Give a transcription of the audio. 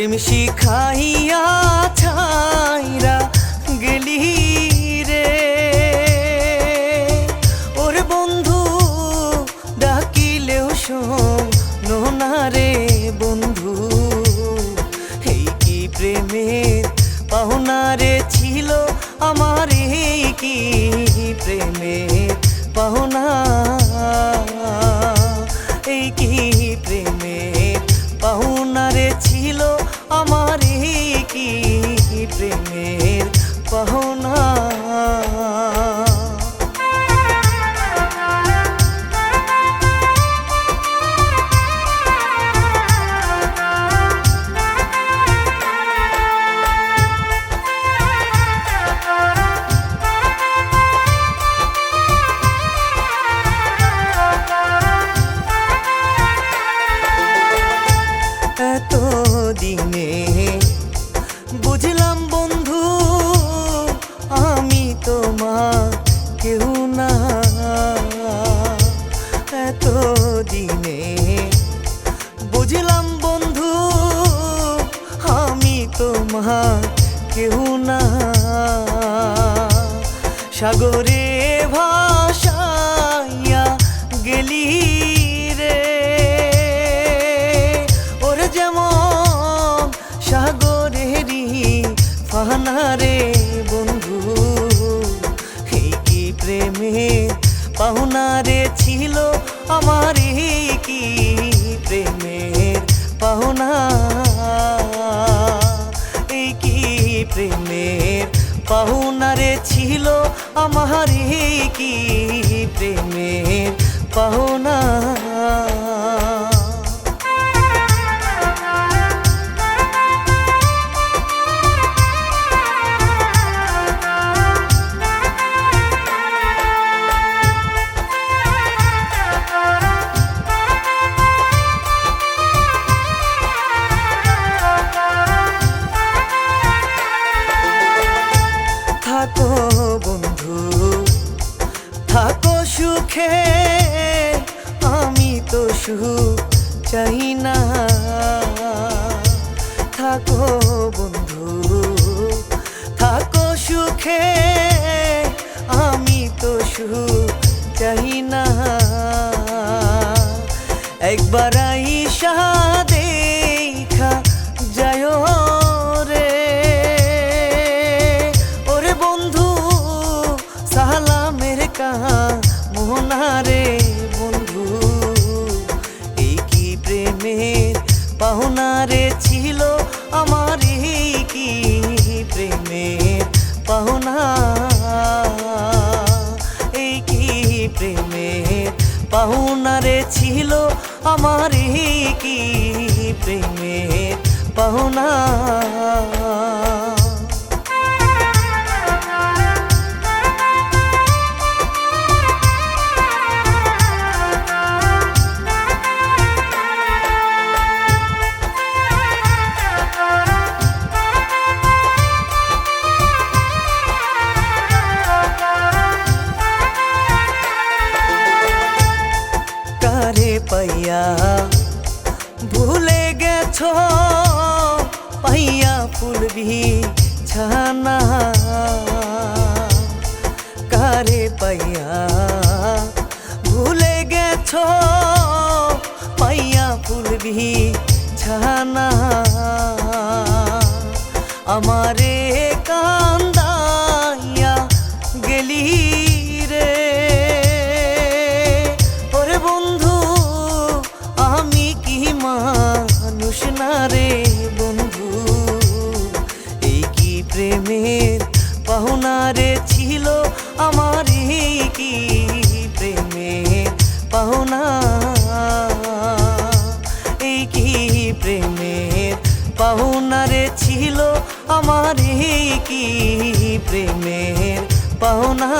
শিখাইয়া ছাইরা গেলি রে। ওর বন্ধু ডাকিলেও শোনো রে বন্ধু। এই কি প্রেমের পাওনা ছিল আমার, এই কি প্রেমের পাওনা? এই কি প্রেমের দিনে বুঝলাম বন্ধু, আমি তোমার কেউ না। এত দিনে বুঝলাম বন্ধু, আমি তোমার কেউ না। সাগরে ভাসাইয়া গেলি ফানারে বন্ধু এই কি প্রেমে পাহুনারে ছিল আমার কি প্রেমের পাহুনা এই কি প্রেমের পাহুনারে ছিল আমার সুখে আমি তো সুখ চাই না। থাকো বন্ধু, থাকো সুখে, আমি তো সুখ চাই না। একবার আইসা পাহুনারে ছিল আমার কি প্রেমের পাহুনা এই কি প্রেমের পাহুনারে ছিল আমার কি প্রেমের পাহুনা পাইয়া ভুলে গেছো? পাইয়া ফুলবি ছানা কারে পাইয়া ভুলে গেছো? পাইয়া ফুলবি ছানা আমারে ছিল আমার এই কি প্রেমের পাহুনা এই কি প্রেমের পাহুনারে ছিল আমার এই কি প্রেমের পাহুনা